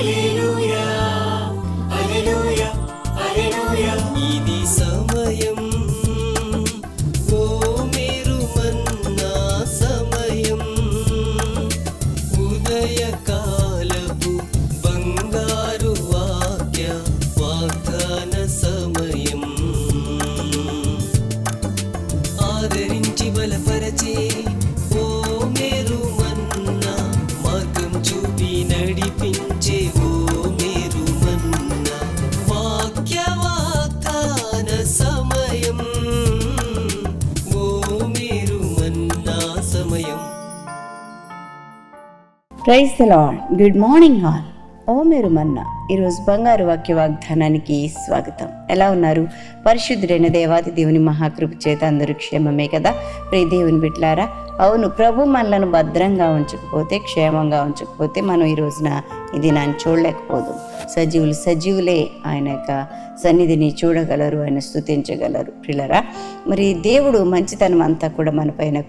一路。praise the Lord good morning all. ఓ మీరు మన్నా. ఈరోజు బంగారు వాక్య వాగ్దానానికి స్వాగతం. ఎలా ఉన్నారు? పరిశుద్ధుడైన దేవాది దేవుని మహాకృప చేత అందరూ క్షేమమే కదా? ప్రియ దేవుని బిడ్లారా అవును ప్రభు మనలను భద్రంగా ఉంచకపోతే క్షేమంగా ఉంచకపోతే మనం ఈ రోజున ఈ దినాన్ని చూడలేకపోదు. సజీవులు సజీవులే ఆయన యొక్క సన్నిధిని చూడగలరు ఆయన స్తుతించగలరు పిల్లరా మరి దేవుడు మంచితనం అంతా కూడా మన పైన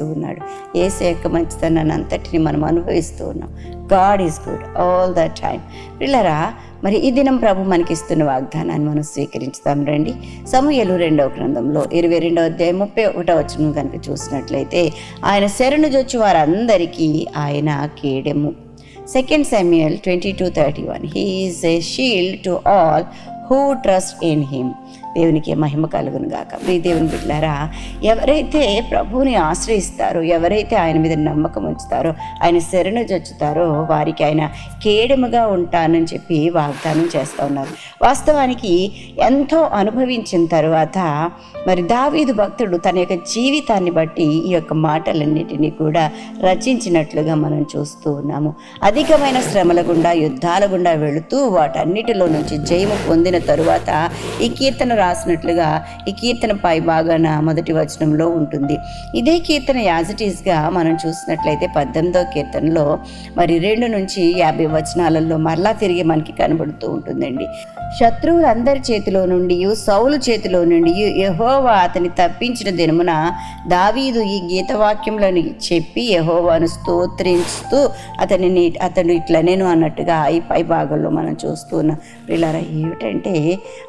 ఉన్నాడు. ఏసే యొక్క మంచితనాన్ని అంతటిని మనం అనుభవిస్తూ ఉన్నాం. God is good all the time. పిల్లరా మరి ఈ దినం ప్రభు మనకి ఇస్తున్న వాగ్దానాన్ని మనం స్వీకరించుతాం రండి. సమూహలు రెండవ గ్రంథంలో ఇరవై రెండవ అధ్యాయం ముప్పై ఒకటో వచ్చిన కనుక చూసినట్లయితే ఆయన శరణు జొచ్చు వారందరికీ ఆయన కేడెము second Samuel twenty two thirty one he is a shield to all who trust in him దేవునికి మహిమ కలుగును గాక. మీ దేవుని బిడ్డారా ఎవరైతే ప్రభువుని ఆశ్రయిస్తారో ఎవరైతే ఆయన మీద నమ్మకం ఉంచుతారో ఆయన శరణు జొచ్చుతారో వారికి ఆయన కేడముగా ఉంటానని చెప్పి వాగ్దానం చేస్తూ ఉన్నారు. వాస్తవానికి ఎంతో అనుభవించిన తరువాత మరి దావీదు భక్తుడు తన యొక్క జీవితాన్ని బట్టి ఈ యొక్క మాటలన్నిటినీ కూడా రచించినట్లుగా మనం చూస్తూ ఉన్నాము. అధికమైన శ్రమల గుండా యుద్ధాల గుండా వెళుతూ వాటన్నిటిలో నుంచి జయము పొందిన తరువాత ఈ కీర్తన రాసినట్లుగా ఈ కీర్తన పై భాగాన మొదటి వచనంలో ఉంటుంది. ఇదే కీర్తన యాజ్ మనం చూసినట్లయితే పద్దెనిమిదో కీర్తనలో మరి రెండు నుంచి యాభై వచనాలలో మరలా తిరిగి మనకి కనబడుతూ ఉంటుందండి. శత్రువులందరి చేతిలో నుండి సౌలు చేతిలో నుండి యహోవా అతని తప్పించిన దినమున దావీదు ఈ గీతవాక్యంలోని చెప్పి యహోవాను స్తోత్రిస్తూ అతనిని అతను ఇట్లా నేను అన్నట్టుగా ఈ పై భాగంలో మనం చూస్తున్నాం వీళ్ళారా ఏమిటంటే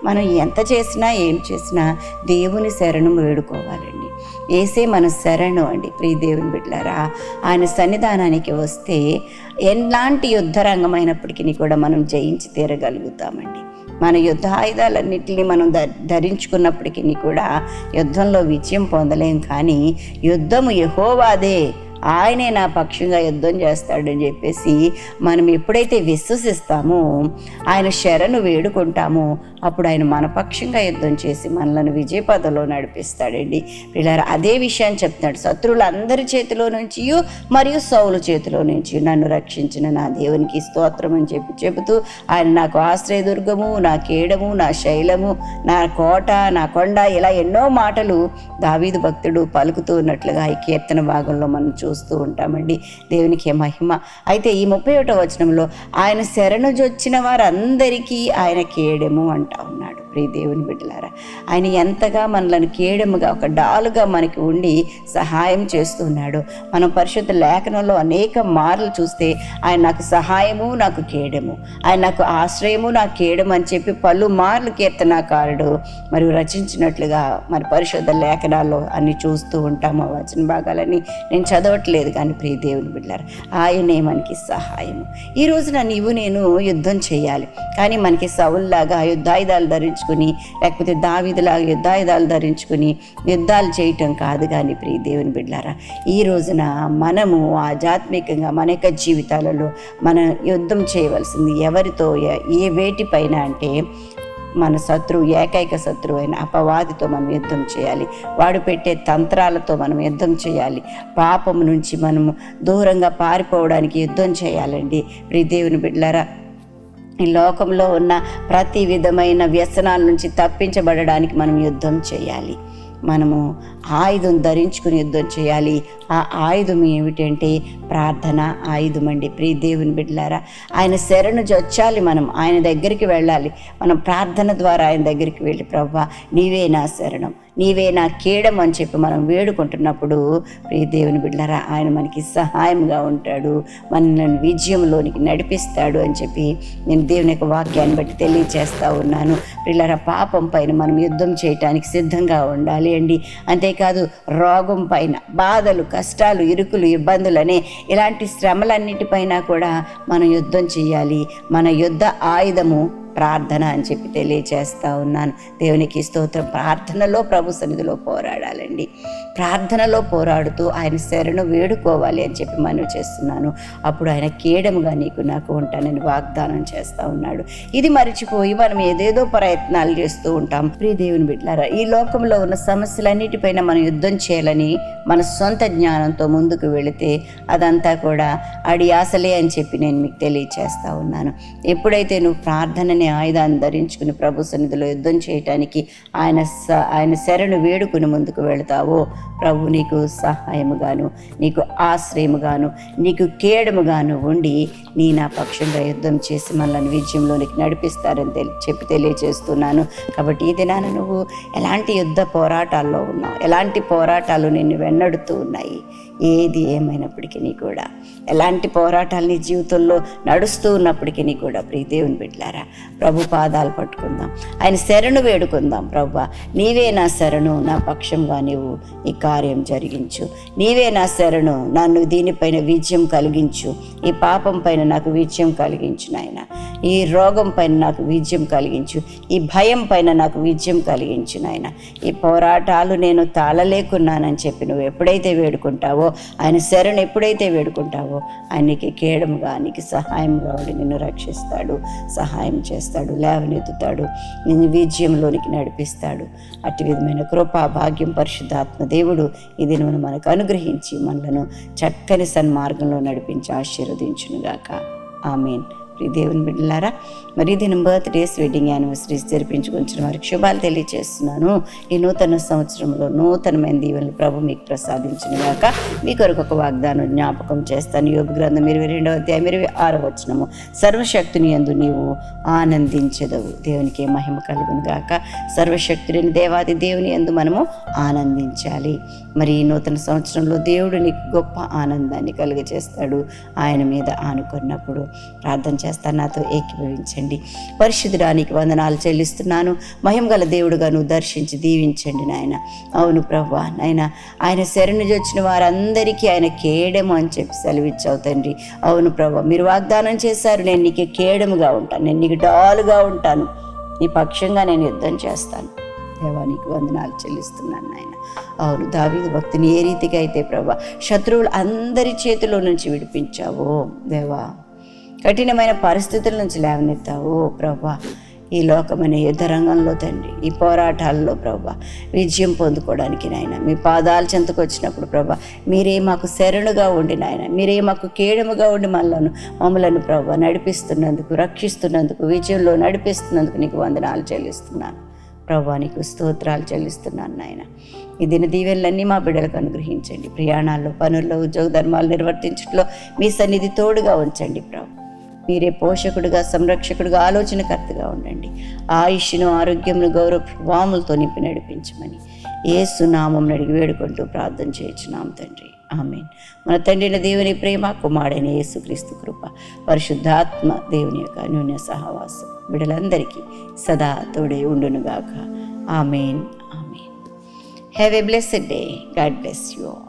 మనం ఎంత చేసినా ఏం చేసినా దేవుని శరణం వేడుకోవాలండి. ఏసే మన శరణు అండి. ప్రియ దేవుని బిడ్డారా ఆయన సన్నిధానానికి వస్తే ఎలాంటి యుద్ధ రంగమైనప్పటికీ కూడా మనం జయించి తీరగలుగుతామండి. మన యుద్ధ ఆయుధాలన్నింటినీ మనం ధ ధరించుకున్నప్పటికీ కూడా యుద్ధంలో విజయం పొందలేం కానీ యుద్ధము యహోవాదే ఆయనే నా పక్షంగా యుద్ధం చేస్తాడని చెప్పేసి మనం ఎప్పుడైతే విశ్వసిస్తామో ఆయన శరణు వేడుకుంటామో అప్పుడు ఆయన మన పక్షంగా యుద్ధం చేసి మనలను విజయపదలో నడిపిస్తాడండి. పిల్లలు అదే విషయాన్ని చెప్తున్నాడు. శత్రువులు అందరి చేతిలో నుంచి మరియు సౌల చేతిలో నుంచి నన్ను రక్షించిన నా దేవునికి స్తోత్రం అని చెప్పి చెబుతూ ఆయన నాకు ఆశ్రయదుర్గము నా కేడము నా శైలము నా కోట నా కొండ ఇలా ఎన్నో మాటలు దావీదు భక్తుడు పలుకుతూ ఉన్నట్లుగా ఈ కీర్తన భాగంలో మనం చూస్తూ ఉంటామండి. దేవునికి మహిమ. అయితే ఈ ముప్పై ఒకటో వచనంలో ఆయన శరణుజొచ్చిన వారందరికీ ఆయన కేడెము అంటా ఉన్నాడు. ప్రియ దేవుని బిడ్డలారా ఆయన ఎంతగా మనలను కేడముగా ఒక డాలుగా మనకి ఉండి సహాయం చేస్తున్నాడు. మనం పరిశుద్ధ లేఖనంలో అనేక మార్లు చూస్తే ఆయన నాకు సహాయము నాకు కేడము. ఆయన నాకు ఆశ్రయము నాకు కేడము అని చెప్పి పలు మార్లు కీర్తనాకారుడు మరి రచించినట్లుగా మరి పరిశుద్ధ లేఖనాల్లో అన్ని చూస్తూ ఉంటాము ఆ వచన భాగాలని నేను చదవట్లేదు కానీ ప్రియ దేవుని బిడ్డలారు ఆయనే మనకి సహాయము. ఈ రోజున నీవు నేను యుద్ధం చేయాలి. కానీ మనకి సౌల్లాగా యుద్ధాయుధాలు ధరించుకుని లేకపోతే దావిదులాగా యుద్ధాయుధాలు ధరించుకుని యుద్ధాలు చేయటం కాదు కానీ ప్రియ దేవుని బిడ్డారా ఈ రోజున మనము ఆధ్యాత్మికంగా మన యొక్క జీవితాలలో మన యుద్ధం చేయవలసింది ఎవరితో ఏ- ఏ వేటిపైన అంటే మన శత్రువు ఏకైక శత్రువు అయిన అపవాదితో మనం యుద్ధం చేయాలి. వాడు పెట్టే తంత్రాలతో మనం యుద్ధం చేయాలి. పాపం నుంచి మనము దూరంగా పారిపోవడానికి యుద్ధం చేయాలండి. ప్రియ దేవుని బిడ్డలారా ఈ లోకంలో ఉన్న ప్రతి విధమైన వ్యసనాల నుంచి తప్పించబడడానికి మనం యుద్ధం చేయాలి. మనము ఆయుధం ధరించుకుని యుద్ధం చేయాలి. ఆ ఆయుధం ఏమిటంటే ప్రార్థన ఆయుధం అండి. ప్రియ దేవుని బిడ్డలారా ఆయన శరణు జొచ్చాలి మనం. ఆయన దగ్గరికి వెళ్ళాలి. మనం ప్రార్థన ద్వారా ఆయన దగ్గరికి వెళ్ళి ప్రభా నీవే నా శరణం. నీవే నా కీడం అని చెప్పి మనం వేడుకుంటున్నప్పుడు ప్రియ దేవుని బిడ్డలారా ఆయన మనకి సహాయంగా ఉంటాడు. మనల్ని విజయంలోనికి నడిపిస్తాడు అని చెప్పి నేను దేవుని యొక్క వాక్యాన్ని బట్టి తెలియచేస్తా ఉన్నాను. పిల్లల పాపం పైన మనం యుద్ధం చేయటానికి సిద్ధంగా ఉండాలి అండి. అంతే కాదు రోగం పైన బాధలు కష్టాలు ఇరుకులు ఇబ్బందులనే ఇలాంటి శ్రమలన్నిటిపైన కూడా మనం యుద్ధం చేయాలి. మన యుద్ధ ఆయుధము ప్రార్థన అని చెప్పి తెలియచేస్తా ఉన్నాను. దేవునికి స్తోత్రం. ప్రార్థనలో ప్రభు సన్నిధిలో పోరాడాలండి. ప్రార్థనలో పోరాడుతూ ఆయన శరణు వేడుకోవాలి అని చెప్పి మనవి చేస్తున్నాను. అప్పుడు ఆయన కీడముగా నీకు నాకు ఉంటానని వాగ్దానం చేస్తూ ఉన్నాడు. ఇది మరిచిపోయి మనం ఏదేదో ప్రయత్నాలు చేస్తూ ఉంటాం. ప్రియ దేవుని బిడ్డారా ఈ లోకంలో ఉన్న సమస్యలన్నిటిపైన మనం యుద్ధం చేయాలని మన సొంత జ్ఞానంతో ముందుకు వెళితే అదంతా కూడా అడి ఆశలే అని చెప్పి నేను మీకు తెలియచేస్తా ఉన్నాను. ఎప్పుడైతే నువ్వు ప్రార్థనని ఆయుధాన్ని ధరించుకుని ప్రభు సన్నిధిలో యుద్ధం చేయటానికి ఆయన స ఆయన శరణు వేడుకుని ముందుకు వెళతావో ప్రభు నీకు సహాయముగాను నీకు ఆశ్రయముగాను నీకు కేడముగాను ఉండి నీ నా పక్షంగా యుద్ధం చేసి మనల్ని విజయంలోనికి నడిపిస్తారని తెలి చెప్పి తెలియజేస్తున్నాను. కాబట్టి ఈ దినాన నువ్వు ఎలాంటి యుద్ధ పోరాటాల్లో ఉన్నావు? ఎలాంటి పోరాటాలు నిన్ను వెన్నడుతూ ఉన్నాయి? ఏది ఏమైనప్పటికీ కూడా. ఎలాంటి పోరాటాలు నీ జీవితంలో నడుస్తూ ఉన్నప్పటికీ కూడా ప్రియ దేవుని బిడ్డలారా ప్రభు పాదాలు పట్టుకుందాం. ఆయన శరణు వేడుకుందాం ప్రభు. నీవే నా శరణు నా పక్షంగా నీవు ఈ కార్యం జరిగించు. నీవే నా శరణు నన్ను దీనిపైన విజయం కలిగించు. ఈ పాపం పైన నాకు విజయం కలిగించు నాయన. ఈ రోగం పైన నాకు విజయం కలిగించు. ఈ భయం పైన నాకు విజయం కలిగించు నాయన. ఈ పోరాటాలు నేను తాళలేకున్నానని చెప్పి నువ్వు ఎప్పుడైతే వేడుకుంటావో ఆయన శరణు ఎప్పుడైతే వేడుకుంటావో ఆయనకి కేడముగా నీకు సహాయంగా ఉండి నిన్ను రక్షిస్తాడు సహాయం చేస్తాడు లేవనెత్తుతాడు నిన్ను విజయంలోనికి నడిపిస్తాడు. అట్టి విధమైన కృపా భాగ్యం పరిశుద్ధాత్మ దేవుడు ఇది నువ్వు మనకు అనుగ్రహించి మనలను చక్కని సన్మార్గంలో నడిపించి ఆశీర్వదించునుగాక. ఆమెన్. ప్రియ దేవుని బిడ్డలారా మరి దీని బర్త్డేస్ వెడ్డింగ్ యానివర్సరీస్ జరిపించుకుంటున్న వారికి శుభాలు తెలియజేస్తున్నాను ఈ నూతన సంవత్సరంలో నూతనమైన దీవెనలు ప్రభు మీకు ప్రసాదించిన గాక మీ కొరకు ఒక వాగ్దానం జ్ఞాపకం చేస్తాను. యోగ గ్రంథం ఇరవై రెండవ అధ్యాయం ఇరవై ఆరో వచనము. సర్వశక్తిని ఎందు నీవు ఆనందించదవు. దేవునికి మహిమ కలుగును గాక. సర్వశక్తుడిని దేవాది దేవుని ఎందు మనము ఆనందించాలి. మరి ఈ నూతన సంవత్సరంలో దేవుడు నీకు గొప్ప ఆనందాన్ని కలుగజేస్తాడు. ఆయన మీద ఆనుకున్నప్పుడు ప్రార్థన చేస్తాను నాతో ఏకీభవించండి. పరిశుద్ధుడానికి వందనాలు చెల్లిస్తున్నాను. మహిమ గల దేవుడుగా నువ్వు దర్శించి దీవించండి నాయన. అవును ప్రభా నాయన ఆయన శరణు వచ్చిన వారందరికీ ఆయన కేడము అని చెప్పి సెలవిచ్చావు తండ్రి. అవును ప్రభా మీరు వాగ్దానం చేశారు నేను నీకు కేడముగా ఉంటాను. నేను నీకు డాలుగా ఉంటాను. నీ పక్షంగా నేను యుద్ధం చేస్తాను. దేవానికి వందనాలు చెల్లిస్తున్నాను నాయన. అవును దావీదు భక్తిని ఏ రీతిగా అయితే ప్రభా శత్రువులు అందరి చేతిలో నుంచి విడిపించావో దేవా. కఠినమైన పరిస్థితుల నుంచి లేవనెత్తావు. ప్రభా ఈ లోకమైన యుద్ధ రంగంలో తండ్రి ఈ పోరాటాల్లో ప్రభా విజయం పొందుకోవడానికి నాయన మీ పాదాల చెంతకు వచ్చినప్పుడు ప్రభా మీరే మాకు శరణుగా ఉండి నాయన మీరే మాకు కేడముగా ఉండి మనలను మమ్మలను ప్రభా నడిపిస్తున్నందుకు రక్షిస్తున్నందుకు విజయంలో నడిపిస్తున్నందుకు నీకు వందనాలు చెల్లిస్తున్నాను. ప్రభా నీకు స్తోత్రాలు చెల్లిస్తున్నాను నాయన. ఈ దిన దీవెనలన్నీ మా బిడ్డలకు అనుగ్రహించండి. ప్రయాణాల్లో పనుల్లో ఉద్యోగ ధర్మాలు నిర్వర్తించట్లో మీ సన్నిధి తోడుగా ఉంచండి ప్రభు. మీరే పోషకుడుగా సంరక్షకుడుగా ఆలోచనకర్తగా ఉండండి. ఆయుష్ను ఆరోగ్యమును గౌరవ వాములతో నింపి నడిపించమని ఏసునామం అడిగి వేడుకుంటూ ప్రార్థన చేయించున్నాం తండ్రి. ఆమె మన తండ్రిన దేవుని ప్రేమ కుమారుడైన యేసుక్రీస్తు కృప పరిశుద్ధాత్మ దేవుని యొక్క న్యూన్య సహవాసం బిడ్డలందరికీ సదా తోడే ఉండునుగాక. Amen. Amen. Have a blessed day God bless you all